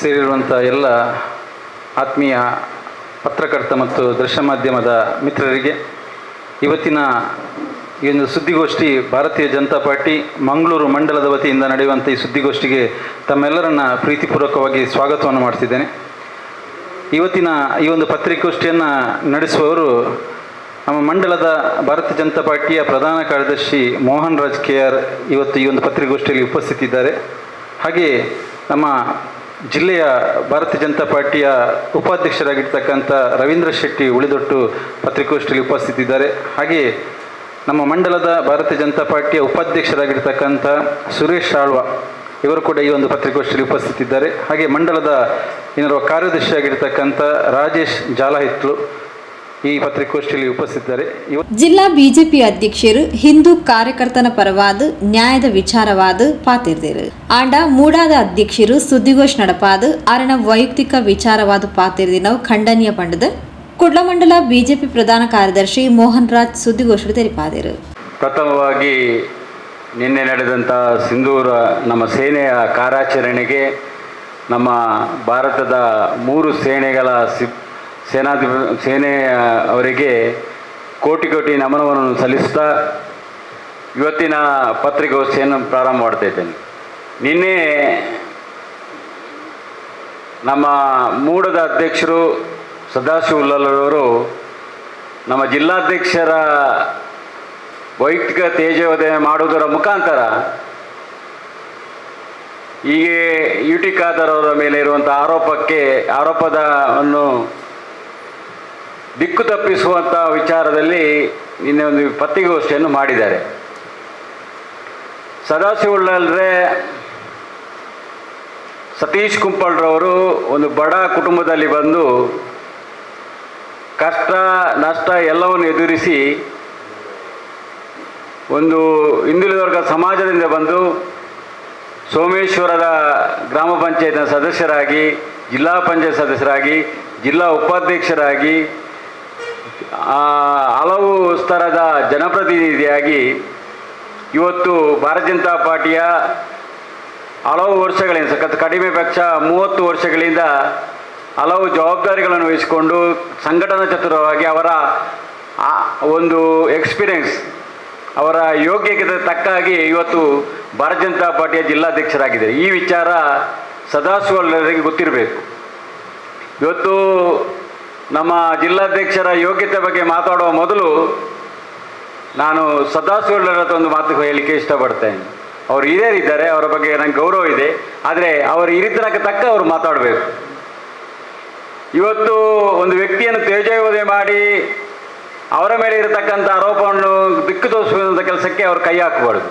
ಸೇರಿರುವಂಥ ಎಲ್ಲ ಆತ್ಮೀಯ ಪತ್ರಕರ್ತ ಮತ್ತು ದೃಶ್ಯ ಮಾಧ್ಯಮದ ಮಿತ್ರರಿಗೆ ಇವತ್ತಿನ ಈ ಒಂದು ಸುದ್ದಿಗೋಷ್ಠಿ ಭಾರತೀಯ ಜನತಾ ಪಾರ್ಟಿ ಮಂಗಳೂರು ಮಂಡಲದ ವತಿಯಿಂದ ನಡೆಯುವಂಥ ಈ ಸುದ್ದಿಗೋಷ್ಠಿಗೆ ತಮ್ಮೆಲ್ಲರನ್ನ ಪ್ರೀತಿಪೂರ್ವಕವಾಗಿ ಸ್ವಾಗತವನ್ನು ಮಾಡ್ತಿದ್ದೇನೆ. ಇವತ್ತಿನ ಈ ಒಂದು ಪತ್ರಿಕೋಷ್ಠಿಯನ್ನು ನಡೆಸುವವರು ನಮ್ಮ ಮಂಡಲದ ಭಾರತೀಯ ಜನತಾ ಪಾರ್ಟಿಯ ಪ್ರಧಾನ ಕಾರ್ಯದರ್ಶಿ ಮೋಹನ್ ರಾಜ್ ಕೆ ಆರ್ ಇವತ್ತು ಈ ಒಂದು ಪತ್ರಿಕೋಷ್ಠಿಯಲ್ಲಿ ಉಪಸ್ಥಿತಿದ್ದಾರೆ. ಹಾಗೆಯೇ ನಮ್ಮ ಜಿಲ್ಲೆಯ ಭಾರತೀಯ ಜನತಾ ಪಾರ್ಟಿಯ ಉಪಾಧ್ಯಕ್ಷರಾಗಿರ್ತಕ್ಕಂಥ ರವೀಂದ್ರ ಶೆಟ್ಟಿ ಉಳಿದೊಟ್ಟು ಪತ್ರಿಕೋಷ್ಠಿಯಲ್ಲಿ ಉಪಸ್ಥಿತಿದ್ದಾರೆ. ಹಾಗೆಯೇ ನಮ್ಮ ಮಂಡಲದ ಭಾರತೀಯ ಜನತಾ ಪಾರ್ಟಿಯ ಉಪಾಧ್ಯಕ್ಷರಾಗಿರ್ತಕ್ಕಂಥ ಸುರೇಶ್ ಆಳ್ವ ಇವರು ಕೂಡ ಈ ಒಂದು ಪತ್ರಿಕೋಷ್ಠಿಯಲ್ಲಿ ಉಪಸ್ಥಿತಿದ್ದಾರೆ. ಹಾಗೆ ಮಂಡಲದ ಏನಿರುವ ಕಾರ್ಯದರ್ಶಿಯಾಗಿರ್ತಕ್ಕಂಥ ರಾಜೇಶ್ ಜಾಲಹಿತ್ಲು ಈ ಪತ್ರಿಕಾಗೋಷ್ಠಿಯಲ್ಲಿ ಉಪಸ್ಥಿತರೆ ಜಿಲ್ಲಾ ಬಿಜೆಪಿ ಅಧ್ಯಕ್ಷರು ಹಿಂದೂ ಕಾರ್ಯಕರ್ತನ ಪರವಾದ ನ್ಯಾಯದ ವಿಚಾರವಾದ ಪಾತಿರ್ದಿರು. ಆಂಡ ಮೂಡಾದ ಅಧ್ಯಕ್ಷರು ಸುದ್ದಿಗೋಷ್ಠಿ ನಡಪಾದ ಅರಣ ವೈಯಕ್ತಿಕ ವಿಚಾರವಾದ ಪಾತಿರ್ದಿನವು ಖಂಡನೀಯ ಪಂಡದ ಕುಡ್ಲಮಂಡಲ ಬಿಜೆಪಿ ಪ್ರಧಾನ ಕಾರ್ಯದರ್ಶಿ ಮೋಹನ್ ರಾಜ್ ಸುದ್ದಿಗೋಷ್ಠಿ ತೆರಪಾದರು. ಪ್ರಥಮವಾಗಿ ನಿನ್ನೆ ನಡೆದಂಥ ಸಿಂಧೂರ ನಮ್ಮ ಸೇನೆಯ ಕಾರ್ಯಾಚರಣೆಗೆ ನಮ್ಮ ಭಾರತದ ಮೂರು ಸೇನೆಗಳ ಸಿಬ್ ಸೇನಾಧಿಪ ಸೇನೆ ಅವರಿಗೆ ಕೋಟಿ ಕೋಟಿ ನಮನವನ್ನು ಸಲ್ಲಿಸ್ತಾ ಇವತ್ತಿನ ಪತ್ರಿಕಾಗೋಷ್ಠಿಯನ್ನು ಪ್ರಾರಂಭ ಮಾಡ್ತಾ ಇದ್ದೇನೆ. ನಿನ್ನೆ ನಮ್ಮ ಮೂಡದ ಅಧ್ಯಕ್ಷರು ಸದಾಶಿವ ಉಲ್ಲಲ್ಲವರು, ನಮ್ಮ ಜಿಲ್ಲಾಧ್ಯಕ್ಷರ ವೈಯಕ್ತಿಕ ತೇಜೋದಯ ಮಾಡುವುದರ ಮುಖಾಂತರ ಹೀಗೆ ಯು ಟಿ ಖಾದರ್ ಅವರ ಮೇಲೆ ಇರುವಂಥ ಆರೋಪಕ್ಕೆ ಆರೋಪದವನ್ನು ದಿಕ್ಕು ತಪ್ಪಿಸುವಂಥ ವಿಚಾರದಲ್ಲಿ ನಿನ್ನೆ ಒಂದು ಪತ್ರಿಕೋಷ್ಠಿಯನ್ನು ಮಾಡಿದ್ದಾರೆ. ಸದಾಶಿವಳ್ಳಲ್ರೆ ಸತೀಶ್ ಕುಂಪಳ್ರವರು ಒಂದು ಬಡ ಕುಟುಂಬದಲ್ಲಿ ಬಂದು ಕಷ್ಟ, ನಷ್ಟ ಎಲ್ಲವನ್ನು ಎದುರಿಸಿ ಒಂದು ಹಿಂದುಳಿದ ವರ್ಗ ಸಮಾಜದಿಂದ ಬಂದು ಸೋಮೇಶ್ವರದ ಗ್ರಾಮ ಪಂಚಾಯತ್ನ ಸದಸ್ಯರಾಗಿ, ಜಿಲ್ಲಾ ಪಂಚಾಯತ್ ಸದಸ್ಯರಾಗಿ, ಜಿಲ್ಲಾ ಉಪಾಧ್ಯಕ್ಷರಾಗಿ ಹಲವು ಸ್ತರದ ಜನಪ್ರತಿನಿಧಿಯಾಗಿ ಇವತ್ತು ಭಾರತೀಯ ಜನತಾ ಪಾರ್ಟಿಯ ಹಲವು ವರ್ಷಗಳಿಂದ, ಸಖತ್ ಕಡಿಮೆ ಪಕ್ಷ ಮೂವತ್ತು ವರ್ಷಗಳಿಂದ ಹಲವು ಜವಾಬ್ದಾರಿಗಳನ್ನು ವಹಿಸಿಕೊಂಡು ಸಂಘಟನಾ ಚತುರವಾಗಿ ಅವರ ಒಂದು ಎಕ್ಸ್ಪೀರಿಯನ್ಸ್ ಅವರ ಯೋಗ್ಯಕ್ಕೆ ತಕ್ಕಾಗಿ ಇವತ್ತು ಭಾರತೀಯ ಜನತಾ ಪಾರ್ಟಿಯ ಜಿಲ್ಲಾಧ್ಯಕ್ಷರಾಗಿದ್ದಾರೆ. ಈ ವಿಚಾರ ಸದಾಶಿವಲ್ಲರಿಗೆ ಗೊತ್ತಿರಬೇಕು. ಇವತ್ತು ನಮ್ಮ ಜಿಲ್ಲಾಧ್ಯಕ್ಷರ ಯೋಗ್ಯತೆ ಬಗ್ಗೆ ಮಾತಾಡುವ ಮೊದಲು ನಾನು ಸದಾಶಿವಳ್ಳರ ಹತ್ರ ಒಂದು ಮಾತು ಹೇಳಲಿಕ್ಕೆ ಇಷ್ಟಪಡ್ತೇನೆ. ಅವರು ಹಿರಿಯರಿದ್ದಾರೆ ಅವರ ಬಗ್ಗೆ ನಂಗೆ ಗೌರವ ಇದೆ, ಆದರೆ ಅವರು ಹಿರಿತನಕ್ಕೆ ತಕ್ಕ ಅವರು ಮಾತಾಡಬೇಕು. ಇವತ್ತು ಒಂದು ವ್ಯಕ್ತಿಯನ್ನು ತೇಜೋವಧೆ ಮಾಡಿ ಅವರ ಮೇಲೆ ಇರತಕ್ಕಂಥ ಆರೋಪವನ್ನು ದಿಕ್ಕು ತೋರಿಸುವಂಥ ಕೆಲಸಕ್ಕೆ ಅವರು ಕೈ ಹಾಕಬಾರ್ದು.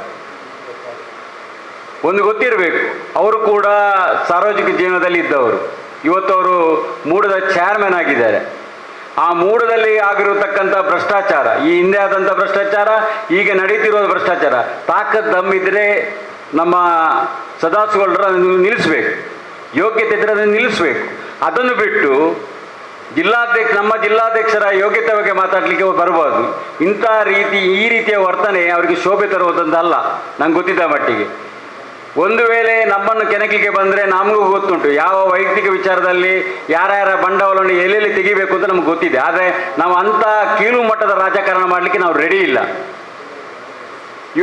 ಒಂದು ಗೊತ್ತಿರಬೇಕು, ಅವರು ಕೂಡ ಸಾರ್ವಜನಿಕ ಜೀವನದಲ್ಲಿ ಇದ್ದವರು. ಇವತ್ತು ಅವರು ಮೂಡದ ಚೇರ್ಮನ್ ಆಗಿದ್ದಾರೆ. ಆ ಮೂಡದಲ್ಲಿ ಆಗಿರತಕ್ಕಂಥ ಭ್ರಷ್ಟಾಚಾರ, ಈ ಹಿಂದೆ ಆದಂಥ ಭ್ರಷ್ಟಾಚಾರ, ಈಗ ನಡೀತಿರೋ ಭ್ರಷ್ಟಾಚಾರ, ತಾಕತ್ ದಮ್ಮಿದ್ರೆ ನಮ್ಮ ಅದನ್ನು ನಿಲ್ಲಿಸಬೇಕು. ಯೋಗ್ಯತೆ ಇದ್ದರೆ ಅದನ್ನು ನಿಲ್ಲಿಸ್ಬೇಕು. ಅದನ್ನು ಬಿಟ್ಟು ಜಿಲ್ಲಾಧ್ಯಕ್ಷ, ನಮ್ಮ ಜಿಲ್ಲಾಧ್ಯಕ್ಷರ ಯೋಗ್ಯತೆ ಬಗ್ಗೆ ಮಾತಾಡಲಿಕ್ಕೆ ಬರಬಾರ್ದು. ಇಂಥ ರೀತಿ, ಈ ರೀತಿಯ ವರ್ತನೆ ಅವರಿಗೆ ಶೋಭೆ ತರುವುದಂತಲ್ಲ ನಂಗೆ ಗೊತ್ತಿದ್ದ ಮಟ್ಟಿಗೆ. ಒಂದು ವೇಳೆ ನಮ್ಮನ್ನು ಕೆಣಕಿಗೆ ಬಂದರೆ ನಮಗೂ ಗೊತ್ತುಂಟು. ಯಾವ ವೈಯಕ್ತಿಕ ವಿಚಾರದಲ್ಲಿ ಯಾರ್ಯಾರ ಬಂಡವಾಳವನ್ನು ಎಲ್ಲೆಲ್ಲಿ ತೆಗಿಬೇಕು ಅಂತ ನಮ್ಗೆ ಗೊತ್ತಿದೆ. ಆದರೆ ನಾವು ಅಂಥ ಕೀಳು ಮಟ್ಟದ ರಾಜಕಾರಣ ಮಾಡಲಿಕ್ಕೆ ನಾವು ರೆಡಿ ಇಲ್ಲ.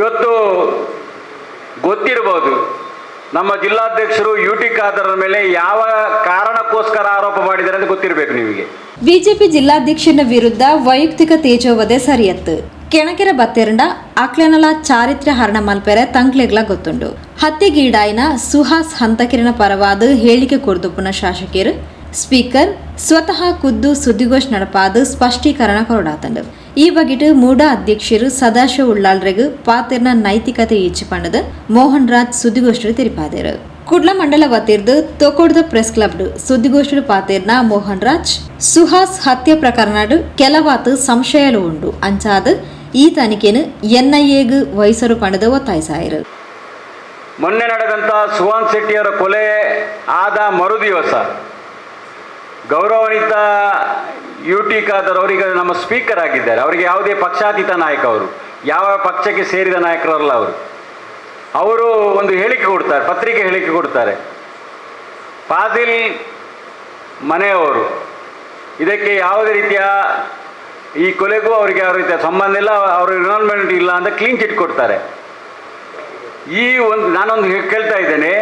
ಇವತ್ತು ಗೊತ್ತಿರ್ಬೋದು. ನಮ್ಮ ಜಿಲ್ಲಾಧ್ಯಕ್ಷರು ಯು ಟಿ ಖಾದರ್ ಮೇಲೆ ಯಾವ ಕಾರಣಕ್ಕೋಸ್ಕರ ಆರೋಪ ಮಾಡಿದ್ದಾರೆ ಅಂತ ಗೊತ್ತಿರಬೇಕು ನಿಮಗೆ. ಬಿಜೆಪಿ ಜಿಲ್ಲಾಧ್ಯಕ್ಷನ ವಿರುದ್ಧ ವೈಯಕ್ತಿಕ ತೇಜೋವಧೆ ಸರಿಯತ್ತು. ಕೆಣಕೆರ ಬತ್ತೆರಂಡ ಅಕ್ಲೆನಲ ಚಾರಿತ್ರ ಹರಣ ಮಲ್ಪೆರೆ ತಂಕ್ಲೆಗ್ಲ ಗೊತ್ತುಂಡು ಹತ್ಯೆಗೀಡಾಯಿನ ಸುಹಾಸ್ ಹಂತಕಿರಣ ಪರವಾದ ಹೇಳಿಕೆ ಕೊಡ್ದುಪ್ಪುನ ಶಾಸಕಿಯರು. ಸ್ಪೀಕರ್, ಸ್ವತಃ ಖುದ್ದು ಸುದ್ದಿಗೋಷ್ಠಿ ನಡಪಾದ ಸ್ಪಷ್ಟೀಕರಣ ಕೊರಡಾತಂಡು. ಈ ಬಗೆಟ್ ಮೂಡ ಅಧ್ಯಕ್ಷರು ಸದಾಶಿವ ಉಳ್ಳಾಲ್ರೆಗ್ ಪಾತಿರ್ನ ನೈತಿಕತೆ ಈಚಿ ಪಂಡದ ಮೋಹನ್ ರಾಜ್ ಸುದ್ದಿಗೋಷ್ಠಿ ತಿರುಪಾದಿರು ಕುಡ್ಲ ಮಂಡಲ ವತಿರ್ದು ತೊಕೊಡ್ದ ಪ್ರೆಸ್ ಕ್ಲಬ್ ಸುದ್ದಿಗೋಷ್ಠಿ ಪಾತಿರ್ನ ಮೋಹನ್ ರಾಜ್ ಸುಹಾಸ್ ಹತ್ಯೆ ಪ್ರಕರಣಡು ಕೆಲವಾತು ಸಂಶಯಲು ಉಂಡು ಅಂಚಾದ ಈ ತನಿಖೆಯನ್ನು ಎನ್ಐಎಗೆ ವಹಿಸಲು ಕಂಡದ ಒತ್ತಾಯಿಸಿದರು ಮೊನ್ನೆ ನಡೆದಂಥ ಸುಹಾನ್ ಶೆಟ್ಟಿಯವರ ಕೊಲೆ ಆದ ಮರುದಿವಸ ಗೌರವಾನ್ವಿತ ಯು ಟಿ ಖಾದರ್ ಅವರಿಗೆ ನಮ್ಮ ಸ್ಪೀಕರ್ ಆಗಿದ್ದಾರೆ. ಅವರಿಗೆ ಯಾವುದೇ ಪಕ್ಷಾತೀತ ನಾಯಕ ಅವರು, ಯಾವ ಪಕ್ಷಕ್ಕೆ ಸೇರಿದ ನಾಯಕರಲ್ಲ ಅವರು. ಅವರು ಒಂದು ಹೇಳಿಕೆ ಕೊಡ್ತಾರೆ, ಪತ್ರಿಕೆ ಹೇಳಿಕೆ ಕೊಡ್ತಾರೆ. ಫಾಜಿಲ್ ಮನೆಯವರು ಇದಕ್ಕೆ ಯಾವುದೇ ರೀತಿಯ ಈ ಕೊಲೆಗೂ ಅವರಿಗೆ ಯಾವ ರೀತಿಯ ಸಂಬಂಧ ಇಲ್ಲ, ಅವ್ರ ಇನ್ವಾಲ್ವ್ಮೆಂಟ್ ಇಲ್ಲ ಅಂತ ಕ್ಲೀನ್ ಚಿಟ್ ಕೊಡ್ತಾರೆ. ಈ ಒಂದು, ನಾನೊಂದು ಕೇಳ್ತಾ ಇದ್ದೇನೆ.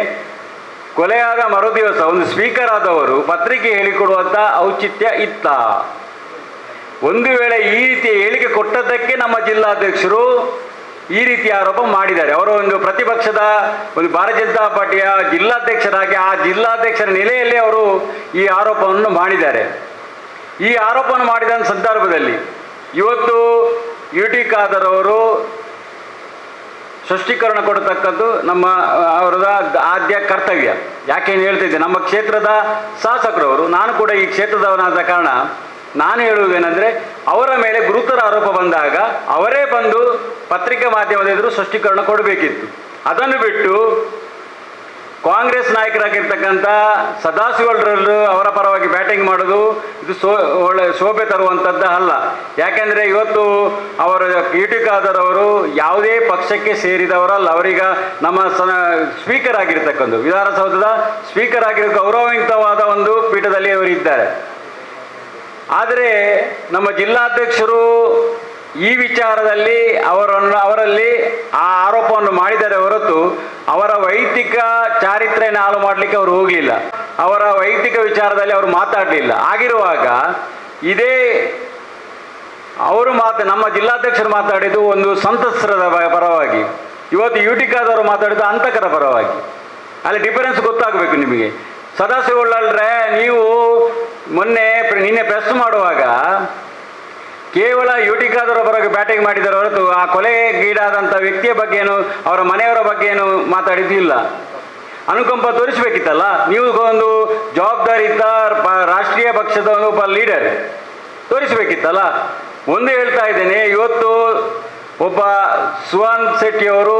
ಕೊಲೆಯಾದ ಮರುದಿವಸ ಒಂದು ಸ್ಪೀಕರ್ ಆದವರು ಪತ್ರಿಕೆ ಹೇಳಿಕೊಡುವಂಥ ಔಚಿತ್ಯ ಇತ್ತ. ಒಂದು ವೇಳೆ ಈ ರೀತಿಯ ಹೇಳಿಕೆ ಕೊಟ್ಟದ್ದಕ್ಕೆ ನಮ್ಮ ಜಿಲ್ಲಾಧ್ಯಕ್ಷರು ಈ ರೀತಿ ಆರೋಪ ಮಾಡಿದ್ದಾರೆ. ಅವರು ಒಂದು ಪ್ರತಿಪಕ್ಷದ, ಒಂದು ಭಾರತೀಯ ಜನತಾ ಪಾರ್ಟಿಯ ಜಿಲ್ಲಾಧ್ಯಕ್ಷರಾಗಿ ಆ ಜಿಲ್ಲಾಧ್ಯಕ್ಷರ ನೆಲೆಯಲ್ಲಿ ಅವರು ಈ ಆರೋಪವನ್ನು ಮಾಡಿದ್ದಾರೆ. ಈ ಆರೋಪವನ್ನು ಮಾಡಿದ ಸಂದರ್ಭದಲ್ಲಿ ಇವತ್ತು ಯು ಟಿ ಖಾದರ್ ಅವರು ಸ್ಪಷ್ಟೀಕರಣ ಕೊಡತಕ್ಕದ್ದು ನಮ್ಮ ಅವರದ ಆದ್ಯ ಕರ್ತವ್ಯ. ಯಾಕೇನು ಹೇಳ್ತಿದ್ದೆ, ನಮ್ಮ ಕ್ಷೇತ್ರದ ಶಾಸಕರವರು, ನಾನು ಕೂಡ ಈ ಕ್ಷೇತ್ರದವನಾದ ಕಾರಣ ನಾನು ಹೇಳುವುದೇನೆಂದರೆ ಅವರ ಮೇಲೆ ಗುರುತರ ಆರೋಪ ಬಂದಾಗ ಅವರೇ ಬಂದು ಪತ್ರಿಕಾ ಮಾಧ್ಯಮದ ಎದುರು ಸ್ಪಷ್ಟೀಕರಣ ಕೊಡಬೇಕಿತ್ತು. ಅದನ್ನು ಬಿಟ್ಟು ಕಾಂಗ್ರೆಸ್ ನಾಯಕರಾಗಿರ್ತಕ್ಕಂಥ ಸದಾಶಿವರಲ್ಲೂ ಅವರ ಪರವಾಗಿ ಬ್ಯಾಟಿಂಗ್ ಮಾಡೋದು, ಇದು ಸೋ, ಒಳ್ಳೆ ಶೋಭೆ ತರುವಂಥದ್ದು ಅಲ್ಲ. ಯಾಕೆಂದರೆ ಇವತ್ತು ಅವರ ಕೀಟಿಕಾದರ್ ಅವರು ಯಾವುದೇ ಪಕ್ಷಕ್ಕೆ ಸೇರಿದವರಲ್ಲ, ಅವರೀಗ ನಮ್ಮ ಸ, ಸ್ಪೀಕರ್ ಆಗಿರ್ತಕ್ಕಂಥ ವಿಧಾನಸೌಧದ ಸ್ಪೀಕರ್ ಆಗಿರೋ ಗೌರವಯುತವಾದ ಒಂದು ಪೀಠದಲ್ಲಿ ಅವರು ಇದ್ದಾರೆ ಆದರೆ ನಮ್ಮ ಜಿಲ್ಲಾಧ್ಯಕ್ಷರು ಈ ವಿಚಾರದಲ್ಲಿ ಅವರನ್ನು ಅವರಲ್ಲಿ ಆ ಆರೋಪವನ್ನು ಮಾಡಿದರೆ ಹೊರತು ಅವರ ವೈಯಕ್ತಿಕ ಚಾರಿತ್ರ್ಯನ ಹಾಳು ಮಾಡಲಿಕ್ಕೆ ಅವರು ಹೋಗಲಿಲ್ಲ. ಅವರ ವೈಯಕ್ತಿಕ ವಿಚಾರದಲ್ಲಿ ಅವರು ಮಾತಾಡಲಿಲ್ಲ. ಆಗಿರುವಾಗ ಇದೇ ಅವರು ಮಾತು ನಮ್ಮ ಜಿಲ್ಲಾಧ್ಯಕ್ಷರು ಮಾತಾಡಿದ್ದು ಒಂದು ಸಂತಸ್ತ್ರದ ಪರವಾಗಿ. ಇವತ್ತು ಯುಟಿಕಾದವರು ಮಾತಾಡಿದ್ದು ಅಂತಕರ ಪರವಾಗಿ. ಅಲ್ಲಿ ಡಿಫರೆನ್ಸ್ ಗೊತ್ತಾಗಬೇಕು ನಿಮಗೆ. ಸದಾಶಿವಳ್ಳಲ್ರೆ ನೀವು ಮೊನ್ನೆ ನಿನ್ನೆ ಪ್ರೆಸ್ ಮಾಡುವಾಗ ಕೇವಲ ಯುಟಿಕಾದವರ ಬರಗೆ ಬ್ಯಾಟಿಂಗ್ ಮಾಡಿದರೆ ಹೊರತು ಆ ಕೊಲೆಗೀಡಾದಂಥ ವ್ಯಕ್ತಿಯ ಬಗ್ಗೆ ಏನು ಅವರ ಮನೆಯವರ ಬಗ್ಗೆ ಏನು ಮಾತಾಡಿದ್ದಿಲ್ಲ. ಅನುಕಂಪ ತೋರಿಸಬೇಕಿತ್ತಲ್ಲ? ನೀವು ಒಂದು ಜವಾಬ್ದಾರಿ ಇದ್ದ ರಾಷ್ಟ್ರೀಯ ಪಕ್ಷದ ಒಬ್ಬ ಲೀಡರ್, ತೋರಿಸಬೇಕಿತ್ತಲ್ಲ? ಒಂದು ಹೇಳ್ತಾ ಇದ್ದೇನೆ, ಇವತ್ತು ಒಬ್ಬ ಸುಹಾನ್ ಶೆಟ್ಟಿಯವರು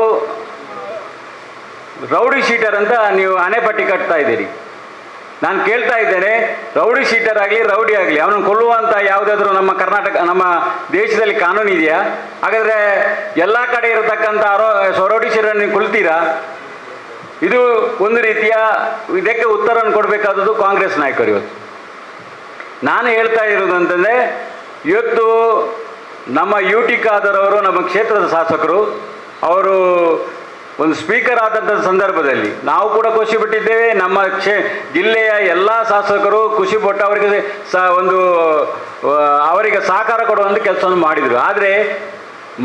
ರೌಡಿ ಶೀಟರ್ ಅಂತ ನೀವು ಅಣೆಪಟ್ಟಿ ಕಟ್ತಾ ಇದ್ದೀರಿ. ನಾನು ಕೇಳ್ತಾ ಇದ್ದೇನೆ, ರೌಡಿ ಶೀಟರ್ ಆಗಲಿ, ರೌಡಿ ಆಗಲಿ, ಅವನನ್ನು ಕೊಲ್ಲುವಂಥ ಯಾವುದಾದ್ರೂ ನಮ್ಮ ಕರ್ನಾಟಕ, ನಮ್ಮ ದೇಶದಲ್ಲಿ ಕಾನೂನು ಇದೆಯಾ? ಹಾಗಾದರೆ ಎಲ್ಲ ಕಡೆ ಇರತಕ್ಕಂಥ ಆರೋ ಶೀಟರ್ ನೀವು ಕೊಲ್ತೀರಾ? ಇದು ಒಂದು ರೀತಿಯ, ಇದಕ್ಕೆ ಉತ್ತರವನ್ನು ಕೊಡಬೇಕಾದದ್ದು ಕಾಂಗ್ರೆಸ್ ನಾಯಕರು ಇವತ್ತು. ನಾನು ಹೇಳ್ತಾ ಇರೋದು ಅಂತಂದರೆ, ಇವತ್ತು ನಮ್ಮ ಯು ಟಿ ಖಾದರ್ ಅವರು, ನಮ್ಮ ಕ್ಷೇತ್ರದ ಶಾಸಕರು, ಅವರು ಒಂದು ಸ್ಪೀಕರ್ ಆದಂಥ ಸಂದರ್ಭದಲ್ಲಿ ನಾವು ಕೂಡ ಖುಷಿ ಬಿಟ್ಟಿದ್ದೇವೆ ನಮ್ಮ ಕ್ಷೇ, ಜಿಲ್ಲೆಯ ಎಲ್ಲ ಶಾಸಕರು ಖುಷಿ ಪಟ್ಟು ಅವರಿಗೆ ಸ, ಒಂದು ಅವರಿಗೆ ಸಹಕಾರ ಕೊಡುವಂಥ ಕೆಲಸವನ್ನು ಮಾಡಿದರು. ಆದರೆ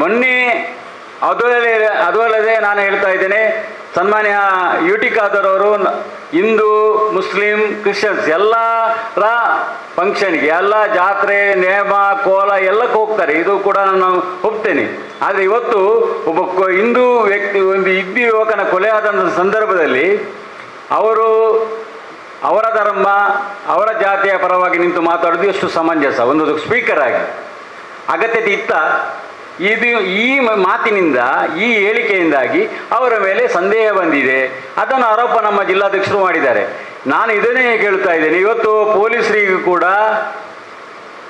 ಮೊನ್ನೆ ಅದು ಅದು ಅಲ್ಲದೆ ನಾನು ಹೇಳ್ತಾ ಇದ್ದೇನೆ, ಸನ್ಮಾನ್ಯ ಯು ಟಿ ಖಾದರ್ ಅವರು ಹಿಂದೂ ಮುಸ್ಲಿಂ, ಕ್ರಿಶ್ಚಿಯನ್ಸ್ ಎಲ್ಲರ ಫಂಕ್ಷನ್ಗೆ, ಎಲ್ಲ ಜಾತ್ರೆ, ನೇಮ, ಕೋಲ ಎಲ್ಲಕ್ಕೆ ಹೋಗ್ತಾರೆ. ಇದು ಕೂಡ ನಾನು ಒಪ್ತೇನೆ ಆದರೆ ಇವತ್ತು ಒಬ್ಬ ಹಿಂದೂ ವ್ಯಕ್ತಿ, ಒಂದು ಇಬ್ಬಿ ಯುವಕನ ಕೊಲೆ ಆದಂಥ ಸಂದರ್ಭದಲ್ಲಿ ಅವರು ಅವರ ಧರ್ಮ, ಅವರ ಜಾತಿಯ ಪರವಾಗಿ ನಿಂತು ಮಾತಾಡೋದು ಎಷ್ಟು ಸಮಂಜಸ. ಒಂದು ಸ್ಪೀಕರ್ ಆಗಿ. ಅಗತ್ಯತೆ ಇತ್ತ. ಇದು ಈ ಮಾತಿನಿಂದ, ಈ ಹೇಳಿಕೆಯಿಂದಾಗಿ ಅವರ ಮೇಲೆ ಸಂದೇಹ ಬಂದಿದೆ. ಅದನ್ನು ಆರೋಪ ನಮ್ಮ ಜಿಲ್ಲಾಧ್ಯಕ್ಷರು ಮಾಡಿದ್ದಾರೆ. ನಾನು ಇದನ್ನೇ ಕೇಳ್ತಾ ಇದ್ದೇನೆ. ಇವತ್ತು ಪೊಲೀಸರಿಗೂ ಕೂಡ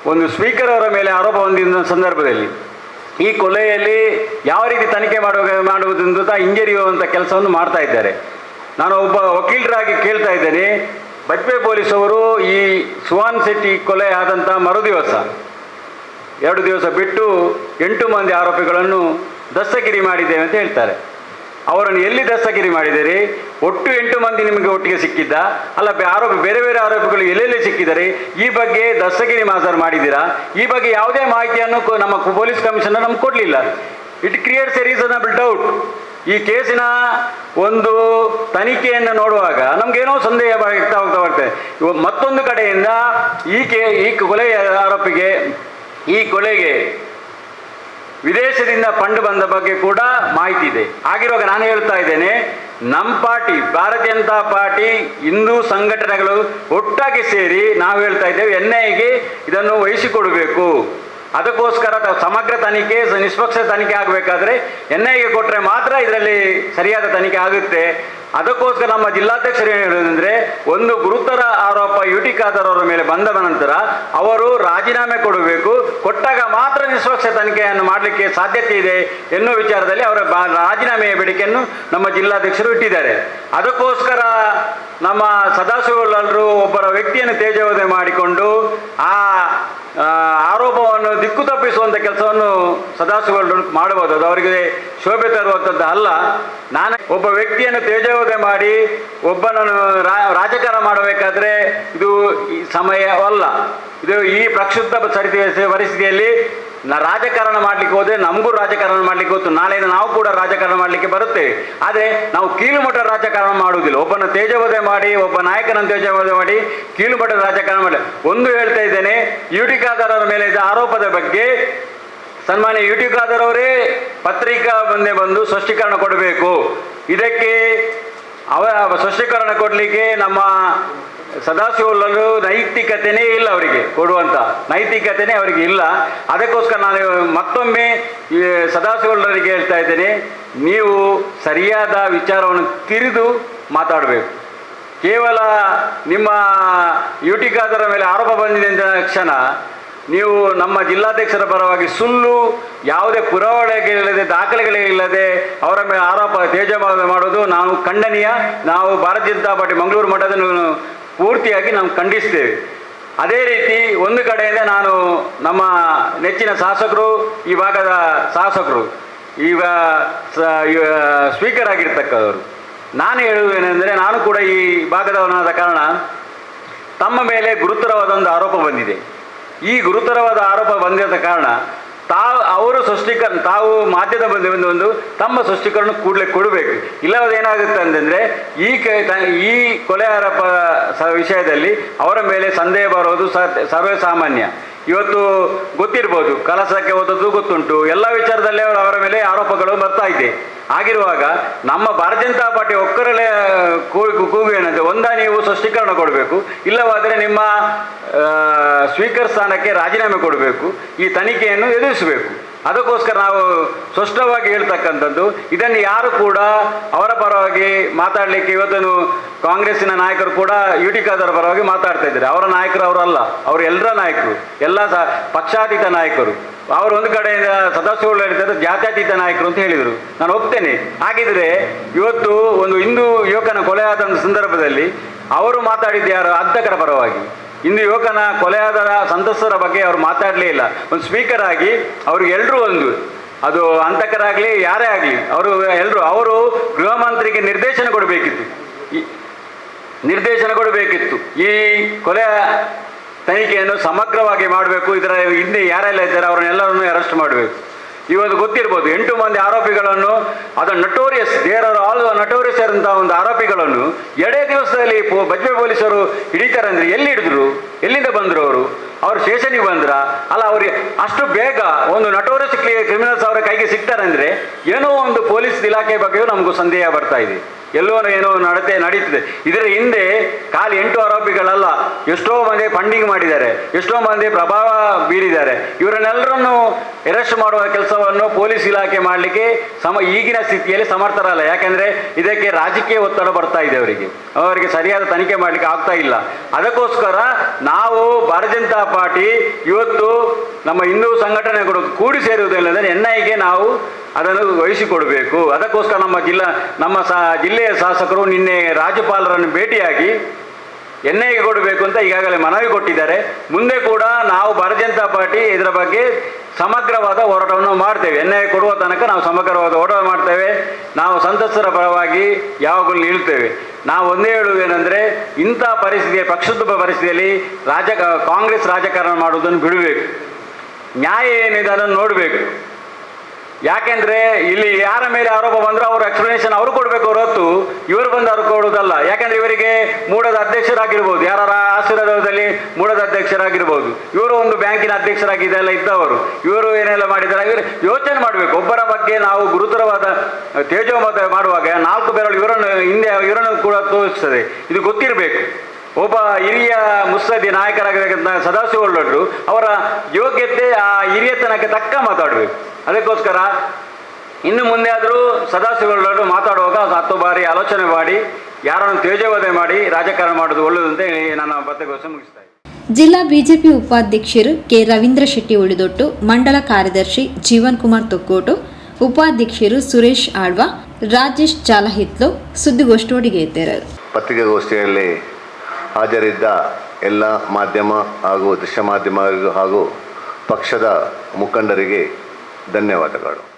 ಒಂದು ಸ್ಪೀಕರ್ ಅವರ ಮೇಲೆ ಆರೋಪ ಹೊಂದಿದ ಸಂದರ್ಭದಲ್ಲಿ ಈ ಕೊಲೆಯಲ್ಲಿ ಯಾವ ರೀತಿ ತನಿಖೆ ಮಾಡುವ ಮಾಡುವುದೆಂದು ಹಿಂಜರಿಯುವಂಥ ಕೆಲಸವನ್ನು ಮಾಡ್ತಾ ಇದ್ದಾರೆ. ನಾನು ಒಬ್ಬ ವಕೀಲರಾಗಿ ಕೇಳ್ತಾ ಇದ್ದೇನೆ. ಬಜ್ಪೆ ಪೊಲೀಸ್ ಅವರು ಈ ಸುಹಾನ್ ಶೆಟ್ಟಿ ಕೊಲೆ ಆದಂಥ ಮರುದಿವಸ, ಎರಡು ದಿವಸ ಬಿಟ್ಟು ಎಂಟು ಮಂದಿ ಆರೋಪಿಗಳನ್ನು ದಸ್ತಗಿರಿ ಮಾಡಿದ್ದೇವೆ ಅಂತ ಹೇಳ್ತಾರೆ. ಅವರನ್ನು ಎಲ್ಲಿ ದಸ್ತಗಿರಿ ಮಾಡಿದರೆ ಒಟ್ಟು ಎಂಟು ಮಂದಿ ನಿಮಗೆ ಒಟ್ಟಿಗೆ ಸಿಕ್ಕಿದ್ದ? ಅಲ್ಲ ಆರೋಪಿ ಬೇರೆ ಬೇರೆ ಆರೋಪಿಗಳು ಎಲ್ಲೆಲ್ಲಿ ಸಿಕ್ಕಿದ್ದಾರೆ? ಈ ಬಗ್ಗೆ ದಸ್ತಗಿರಿ ಮಾಜರ್ ಮಾಡಿದ್ದೀರಾ? ಈ ಬಗ್ಗೆ ಯಾವುದೇ ಮಾಹಿತಿಯನ್ನು ನಮ್ಮ ಪೊಲೀಸ್ ಕಮಿಷನರ್ ನಮ್ಗೆ ಕೊಡಲಿಲ್ಲ. It creates a reasonable doubt ಈ ಕೇಸಿನ ಒಂದು ತನಿಖೆಯನ್ನು ನೋಡುವಾಗ ನಮಗೇನೋ ಸಂದೇಹ ಬರ್ತಾ ಹೋಗ್ತಾ ಬರ್ತದೆ ಮತ್ತೊಂದು ಕಡೆಯಿಂದ ಈ ಕೇ ಈ ಕೊಲೆಯ ಆರೋಪಿಗೆ ಈ ಕೊಲೆಗೆ ವಿದೇಶದಿಂದ ಫಂಡ್ ಬಂದ ಬಗ್ಗೆ ಕೂಡ ಮಾಹಿತಿ ಇದೆ. ಆಗಿರುವಾಗ ನಾನು ಹೇಳ್ತಾ ಇದ್ದೇನೆ ನಮ್ಮ ಪಾರ್ಟಿ, ಭಾರತೀಯ ಜನತಾ ಪಾರ್ಟಿ, ಹಿಂದೂ ಸಂಘಟನೆಗಳು ಒಟ್ಟಾಗಿ ಸೇರಿ ನಾವು ಹೇಳ್ತಾ ಇದ್ದೇವೆ ಎನ್ ಐಗೆ ಇದನ್ನು ವಹಿಸಿಕೊಡಬೇಕು. ಅದಕ್ಕೋಸ್ಕರ ಸಮಗ್ರ ತನಿಖೆ, ನಿಷ್ಪಕ್ಷ ತನಿಖೆ ಆಗಬೇಕಾದ್ರೆ ಎನ್ ಐಗೆ ಕೊಟ್ಟರೆ ಮಾತ್ರ ಇದರಲ್ಲಿ ಸರಿಯಾದ ತನಿಖೆ ಆಗುತ್ತೆ. ಅದಕ್ಕೋಸ್ಕರ ನಮ್ಮ ಜಿಲ್ಲಾಧ್ಯಕ್ಷರು ಏನು ಹೇಳುವುದಂದ್ರೆ ಒಂದು ಗುರುತರ ಆರೋಪ ಯುಟಿ ಖಾದರ್ ಅವರ ಮೇಲೆ ಬಂದ ನಂತರ ಅವರು ರಾಜೀನಾಮೆ ಕೊಡಬೇಕು ಕೊಟ್ಟಾಗ ಮಾತ್ರ ನಿಷ್ಪಕ್ಷ ತನಿಖೆಯನ್ನು ಮಾಡಲಿಕ್ಕೆ ಸಾಧ್ಯತೆ ಇದೆ ಎನ್ನುವ ವಿಚಾರದಲ್ಲಿ ಅವರ ರಾಜೀನಾಮೆಯ ಬೇಡಿಕೆಯನ್ನು ನಮ್ಮ ಜಿಲ್ಲಾಧ್ಯಕ್ಷರು ಇಟ್ಟಿದ್ದಾರೆ. ಅದಕ್ಕೋಸ್ಕರ ನಮ್ಮ ಸದಾಶಿವಲ್ಲರು ಒಬ್ಬರ ವ್ಯಕ್ತಿಯನ್ನು ತೇಜೋದಯ ಮಾಡಿಕೊಂಡು ಆ, ಆರೋಪವನ್ನು ದಿಕ್ಕು ತಪ್ಪಿಸುವಂಥ ಕೆಲಸವನ್ನು ಸದಾಶಿವಗಳು ಮಾಡಬಹುದು. ಅದು ಅವರಿಗೆ ಶೋಭೆ ತರುವಂಥದ್ದು ಅಲ್ಲ. ನಾನು ಒಬ್ಬ ವ್ಯಕ್ತಿಯನ್ನು ತೇಜೋವಧೆ ಮಾಡಿ ಒಬ್ಬನನ್ನು ರಾ- ರಾಜಕಾರಣ ಮಾಡಬೇಕಾದ್ರೆ ಇದು ಸಮಯವಲ್ಲ. ಇದು ಈ ಪ್ರಕ್ಷುಬ್ಧ ಪರಿಸ್ಥಿತಿಯಲ್ಲಿ ನಾ ರಾಜಕಾರಣ ಮಾಡ್ಲಿಕ್ಕೆ ಹೋದ್ರೆ ನಮಗೂ ರಾಜಕಾರಣ ಮಾಡ್ಲಿಕ್ಕೆ ಗೊತ್ತು. ನಾಳೆಯಿಂದ ನಾವು ಕೂಡ ರಾಜಕಾರಣ ಮಾಡಲಿಕ್ಕೆ ಬರುತ್ತೇವೆ ಆದರೆ ನಾವು ಕೀಳುಮಟ್ಟ ರಾಜಕಾರಣ ಮಾಡುವುದಿಲ್ಲ. ಒಬ್ಬನ ತೇಜವಧೆ ಮಾಡಿ, ಒಬ್ಬ ನಾಯಕನ ತೇಜವಧೆ ಮಾಡಿ ಕೀಳುಮಟ್ಟದ ರಾಜಕಾರಣ ಮಾಡಿ ಒಂದು ಹೇಳ್ತಾ ಇದ್ದೇನೆ ಯುಟಿಕಾದಾರರ ಮೇಲೆ ಇದ್ದ ಆರೋಪದ ಬಗ್ಗೆ ಸನ್ಮಾನ್ಯ ಯುಟಿಕಾದರ್ ಅವರೇ ಪತ್ರಿಕಾ ಮುಂದೆ ಬಂದು ಸ್ಪಷ್ಟೀಕರಣ ಕೊಡಬೇಕು. ಇದಕ್ಕೆ ಅವ ಸ್ಪಷ್ಟೀಕರಣ ಕೊಡಲಿಕ್ಕೆ ನಮ್ಮ ಸದಾಶಿವಲ್ಲೂ ನೈತಿಕತೆನೇ ಇಲ್ಲ ಅವರಿಗೆ ಕೊಡುವಂಥ ನೈತಿಕತೆನೇ ಅವರಿಗೆ ಇಲ್ಲ. ಅದಕ್ಕೋಸ್ಕರ ನಾನು ಮತ್ತೊಮ್ಮೆ ಸದಾಶಿವಲ್ಲರಿಗೆ ಹೇಳ್ತಾ ಇದ್ದೇನೆ, ನೀವು ಸರಿಯಾದ ವಿಚಾರವನ್ನು ತಿರಿದು ಮಾತಾಡಬೇಕು. ಕೇವಲ ನಿಮ್ಮ ಯುಟಿ ಖಾದರ ಮೇಲೆ ಆರೋಪ ಬಂದಿದೆ ಅಂತ ಕ್ಷಣ ನೀವು ನಮ್ಮ ಜಿಲ್ಲಾಧ್ಯಕ್ಷರ ಪರವಾಗಿ ಸುಳ್ಳು, ಯಾವುದೇ ಪುರಾವೆಗಳಿಲ್ಲದೆ ದಾಖಲೆಗಳಿಲ್ಲದೆ ಅವರ ಮೇಲೆ ಆರೋಪ ತೇಜ ಮಾಡೋದು ನಾವು ಖಂಡನೀಯ. ನಾವು ಭಾರತೀಯ ಜನತಾ ಪಾರ್ಟಿ ಮಂಗಳೂರು ಮಠದನ್ನು ಪೂರ್ತಿಯಾಗಿ ನಾವು ಖಂಡಿಸ್ತೇವೆ. ಅದೇ ರೀತಿ ಒಂದು ಕಡೆಯಿಂದ ನಾನು ನಮ್ಮ ನೆಚ್ಚಿನ ಶಾಸಕರು, ಈ ಭಾಗದ ಶಾಸಕರು, ಈಗ ಸ್ಪೀಕರ್ ಆಗಿರ್ತಕ್ಕವರು ನಾನು ಹೇಳುವುದೇನೆಂದರೆ ನಾನು ಕೂಡ ಈ ಭಾಗದವನಾದ ಕಾರಣ ತಮ್ಮ ಮೇಲೆ ಗುರುತರವಾದ ಒಂದು ಆರೋಪ ಬಂದಿದೆ. ಈ ಗುರುತರವಾದ ಆರೋಪ ಬಂದಿದ್ದ ಕಾರಣ ತಾವು, ಅವರು ಸೃಷ್ಟಿಕರ್, ತಾವು ಮಾಧ್ಯದ ಒಂದು ಒಂದು ತಮ್ಮ ಸೃಷ್ಟಿಕರನ್ನು ಕೂಡಲೇ ಕೊಡಬೇಕು. ಇಲ್ಲವಾದ ಏನಾಗುತ್ತೆ ಅಂತಂದರೆ, ಈ ಕ ಈ ಕೊಲೆ ಆರೋಪ ವಿಷಯದಲ್ಲಿ ಅವರ ಮೇಲೆ ಸಂದೇಹ ಬರೋದು ಸರ್ವೇ ಸಾಮಾನ್ಯ ಇವತ್ತು ಗೊತ್ತಿರ್ಬೋದು ಕಲಸಕ್ಕೆ ಹೋದದ್ದು ಗೊತ್ತುಂಟು. ಎಲ್ಲ ವಿಚಾರದಲ್ಲೇ ಅವರು ಮೇಲೆ ಆರೋಪಗಳು ಬರ್ತಾ ಇದೆ. ಆಗಿರುವಾಗ ನಮ್ಮ ಭಾರತೀಯ ಜನತಾ ಪಾರ್ಟಿ ಒಕ್ಕರಲೆ ಕೂಗು ಕೂಗು ಏನಂದ್ರೆ ಒಂದ ನೀವು ಸ್ಪಷ್ಟೀಕರಣ ಕೊಡಬೇಕು, ಇಲ್ಲವಾದರೆ ನಿಮ್ಮ ಸ್ಪೀಕರ್ ಸ್ಥಾನಕ್ಕೆ ರಾಜೀನಾಮೆ ಕೊಡಬೇಕು, ಈ ತನಿಖೆಯನ್ನು ಎದುರಿಸಬೇಕು. ಅದಕ್ಕೋಸ್ಕರ ನಾವು ಸ್ಪಷ್ಟವಾಗಿ ಹೇಳ್ತಕ್ಕಂಥದ್ದು, ಇದನ್ನು ಯಾರು ಕೂಡ ಅವರ ಪರವಾಗಿ ಮಾತಾಡಲಿಕ್ಕೆ ಇವತ್ತು ಕಾಂಗ್ರೆಸ್ಸಿನ ನಾಯಕರು ಕೂಡ ಯು ಟಿ ಖಾದರ್ ಪರವಾಗಿ ಮಾತಾಡ್ತಾ ಇದ್ದಾರೆ. ಅವರ ನಾಯಕರು ಅವರಲ್ಲ ಅವರು ಎಲ್ಲರ ನಾಯಕರು, ಎಲ್ಲ ಸ, ಪಕ್ಷಾತೀತ ನಾಯಕರು. ಅವರು ಒಂದು ಕಡೆಯಿಂದ ಸದಸ್ಯಗಳು ಹೇಳಿದ್ದಾರೆ ಜಾತ್ಯತೀತ ನಾಯಕರು ಅಂತ ಹೇಳಿದರು. ನಾನು ಒಪ್ತೇನೆ. ಹಾಗಿದ್ರೆ ಇವತ್ತು ಒಂದು ಹಿಂದೂ ಯುವಕನ ಕೊಲೆ ಆದ ಸಂದರ್ಭದಲ್ಲಿ ಅವರು ಮಾತಾಡಿದ್ದು ಯಾರು? ಅರ್ಧಕರ ಪರವಾಗಿ. ಇಂದು ಯುವಕನ ಕೊಲೆಯಾದ ಸಂತಸ್ತರ ಬಗ್ಗೆ ಅವರು ಮಾತಾಡಲೇ ಇಲ್ಲ ಒಂದು ಸ್ಪೀಕರ್ ಆಗಿ ಅವ್ರಿಗೆ ಎಲ್ಲರೂ ಒಂದು, ಅದು ಅಂತಕರಾಗಲಿ ಯಾರೇ ಆಗಲಿ, ಅವರು ಎಲ್ಲರೂ ಅವರು ಗೃಹ ಮಂತ್ರಿಗೆ ನಿರ್ದೇಶನ ಕೊಡಬೇಕಿತ್ತು. ನಿರ್ದೇಶನ ಕೊಡಬೇಕಿತ್ತು. ಈ ಕೊಲೆ ತನಿಖೆಯನ್ನು ಸಮಗ್ರವಾಗಿ ಮಾಡಬೇಕು, ಇದರ ಹಿಂದೆ ಯಾರೆಲ್ಲ ಇದ್ದಾರೆ, ಅವರನ್ನೆಲ್ಲರನ್ನು ಅರೆಸ್ಟ್ ಮಾಡಬೇಕು. ಇವತ್ತು ಗೊತ್ತಿರ್ಬೋದು, ಎಂಟು ಮಂದಿ ಆರೋಪಿಗಳನ್ನು, ಅದು ನಟೋರಿಯಸ್ ದೇರ್ ಆಲ್ ನಟೋರಿಯಸ್ ಇರುವಂತಹ ಒಂದು ಆರೋಪಿಗಳನ್ನು ಎರಡೇ ದಿವಸದಲ್ಲಿ ಬಜ್ಪೆ ಪೊಲೀಸರು ಹಿಡಿತಾರೆ ಅಂದ್ರೆ ಎಲ್ಲಿ ಹಿಡಿದ್ರು ಎಲ್ಲಿಂದ ಬಂದರು ಅವರು? ಅವರು ಸ್ಟೇಷನಿಗೆ ಬಂದ್ರ, ಅಲ್ಲ ಅವ್ರಿಗೆ ಅಷ್ಟು ಬೇಗ ಒಂದು ನಟೋರಿಯಸ್ ಕ್ರಿಮಿನಲ್ಸ್ ಅವರ ಕೈಗೆ ಸಿಗ್ತಾರಂದ್ರೆ ಏನೋ ಒಂದು ಪೊಲೀಸ್ ಇಲಾಖೆ ಬಗ್ಗೆಯೂ ನಮಗೂ ಸಂದೇಹ ಬರ್ತಾ ಇದೆ. ಎಲ್ಲೋ ಏನೋ ನಡತೆ ನಡೀತಿದೆ. ಇದರ ಹಿಂದೆ ಖಾಲಿ ಎಂಟು ಆರೋಪಿಗಳಲ್ಲ, ಎಷ್ಟೋ ಮಂದಿ ಫಂಡಿಂಗ್ ಮಾಡಿದ್ದಾರೆ, ಎಷ್ಟೋ ಮಂದಿ ಪ್ರಭಾವ ಬೀರಿದ್ದಾರೆ. ಇವರನ್ನೆಲ್ಲರನ್ನು ಅರೆಸ್ಟ್ ಮಾಡುವ ಕೆಲಸವನ್ನು ಪೊಲೀಸ್ ಇಲಾಖೆ ಮಾಡಲಿಕ್ಕೆ ಸಮ ಈಗಿನ ಸ್ಥಿತಿಯಲ್ಲಿ ಸಮರ್ಥರಲ್ಲ. ಯಾಕೆಂದ್ರೆ ಇದಕ್ಕೆ ರಾಜಕೀಯ ಒತ್ತಡ ಬರ್ತಾ ಇದೆ ಅವರಿಗೆ. ಅವರಿಗೆ ಸರಿಯಾದ ತನಿಖೆ ಮಾಡಲಿಕ್ಕೆ ಆಗ್ತಾ ಇಲ್ಲ. ಅದಕ್ಕೋಸ್ಕರ ನಾವು ಭಾರತೀಯ ಜನತಾ ಪಾರ್ಟಿ ಇವತ್ತು ನಮ್ಮ ಹಿಂದೂ ಸಂಘಟನೆಗಳು ಕೂಡಿ ಸೇರುವುದಿಲ್ಲದೆ ಎನ್ ಐಗೆ ನಾವು ಅದನ್ನು ವಹಿಸಿಕೊಡಬೇಕು. ಅದಕ್ಕೋಸ್ಕರ ನಮ್ಮ ಜಿಲ್ಲಾ, ನಮ್ಮ ಜಿಲ್ಲೆಯ ಶಾಸಕರು ನಿನ್ನೆ ರಾಜ್ಯಪಾಲರನ್ನು ಭೇಟಿಯಾಗಿ ಎನ್ ಕೊಡಬೇಕು ಅಂತ ಈಗಾಗಲೇ ಮನವಿ ಕೊಟ್ಟಿದ್ದಾರೆ. ಮುಂದೆ ಕೂಡ ನಾವು ಭಾರತೀಯ ಜನತಾ ಪಾರ್ಟಿ ಇದರ ಬಗ್ಗೆ ಸಮಗ್ರವಾದ ಹೋರಾಟವನ್ನು ಮಾಡ್ತೇವೆ. ಎನ್ ಐ ಕೊಡುವ ತನಕ ನಾವು ಸಮಗ್ರವಾದ ಹೋರಾಟ ಮಾಡ್ತೇವೆ. ನಾವು ಸಂತಸ್ತರ ಪರವಾಗಿ ಯಾವಾಗಲೂ ನಿಲ್ತೇವೆ. ನಾವು ಒಂದೇ ಹೇಳುವುದೇನೆಂದರೆ, ಇಂಥ ಪರಿಸ್ಥಿತಿಯ ಪ್ರಕ್ಷುಬ್ಧ ಪರಿಸ್ಥಿತಿಯಲ್ಲಿ ರಾಜ ಕಾಂಗ್ರೆಸ್ ರಾಜಕಾರಣ ಮಾಡುವುದನ್ನು ಬಿಡಬೇಕು. ನ್ಯಾಯ ಏನಿದೆ ಅದನ್ನು ನೋಡಬೇಕು. ಯಾಕೆಂದ್ರೆ ಇಲ್ಲಿ ಯಾರ ಮೇಲೆ ಆರೋಪ ಬಂದ್ರೆ ಅವರು ಎಕ್ಸ್ಪ್ಲನೇಷನ್ ಅವರು ಕೊಡಬೇಕು ಹೊರತು ಇವರು ಬಂದು ಅವ್ರು ಕೊಡುವುದಲ್ಲ. ಯಾಕಂದ್ರೆ ಇವರಿಗೆ ಮೂಡದ ಅಧ್ಯಕ್ಷರಾಗಿರ್ಬೋದು. ಯಾರ ಆಶೀರ್ವಾದದಲ್ಲಿ ಮೂಡದ ಅಧ್ಯಕ್ಷರಾಗಿರ್ಬೋದು. ಇವರು ಒಂದು ಬ್ಯಾಂಕಿನ ಅಧ್ಯಕ್ಷರಾಗಿದ್ದೆಲ್ಲ ಇದ್ದವರು. ಇವರು ಏನೆಲ್ಲ ಮಾಡಿದ್ದಾರೆ? ಇವರು ಯೋಚನೆ ಮಾಡಬೇಕು. ಒಬ್ಬರ ಬಗ್ಗೆ ನಾವು ಗುರುತರವಾದ ತೇಜೋಮತ ಮಾಡುವಾಗ ನಾಲ್ಕು ಬೆರಳು ಇವರನ್ನು ಹಿಂದೆ, ಇವರನ್ನು ಕೂಡ ತೋರಿಸ್ತದೆ. ಇದು ಗೊತ್ತಿರಬೇಕು. ಒಬ್ಬ ಹಿರಿಯ ಮುಸ್ಸದಿ ನಾಯಕರಾಗಿರಕ್ಕಂಥ ಸದಾಶಿವಳ್ಳರು ಅವರ ಯೋಗ್ಯತೆ ಆ ಹಿರಿಯತನಕ್ಕೆ ತಕ್ಕ ಮಾತಾಡಬೇಕು. ಅದಕ್ಕೋಸ್ಕರ ಇನ್ನು ಮುಂದೆ ಆದರೂ ಸದಾಶಿವಗೌಡರು ಮಾತಾಡುವಾಗ ಹತ್ತು ಬಾರಿ ಆಲೋಚನೆ ಮಾಡಿ ಯಾರನ್ನು ತೇಜೋವಧೆ ಮಾಡಿ ರಾಜಕಾರಣ ಮಾಡೋದು ಒಳ್ಳೆಯದು ಅಂತ ಹೇಳಿ ನನ್ನ ಪತ್ರಿಕೋಸ್ಕರ ಮುಗಿಸ್ತಾ ಇದ್ದೀನಿ. ಜಿಲ್ಲಾ ಬಿಜೆಪಿ ಉಪಾಧ್ಯಕ್ಷರು ಕೆ. ರವೀಂದ್ರ ಶೆಟ್ಟಿ ಉಳಿದೊಟ್ಟು ಮಂಡಲ ಕಾರ್ಯದರ್ಶಿ ಜೀವನ್ ಕುಮಾರ್ ತೊಕ್ಕೋಟು ಉಪಾಧ್ಯಕ್ಷರು ಸುರೇಶ್ ಆಳ್ವಾ ರಾಜೇಶ್ ಚಾಲಹಿತ್ಲು ಸುದ್ದಿಗೋಷ್ಠಿಯೊಡಿಗೆ ಇದ್ದಾರೆ ಪತ್ರಿಕಾಗೋಷ್ಠಿಯಲ್ಲಿ ಹಾಜರಿದ್ದ ಎಲ್ಲ ಮಾಧ್ಯಮ ಹಾಗೂ ದೃಶ್ಯ ಮಾಧ್ಯಮ ಹಾಗೂ ಪಕ್ಷದ ಮುಖಂಡರಿಗೆ ಧನ್ಯವಾದಗಳು.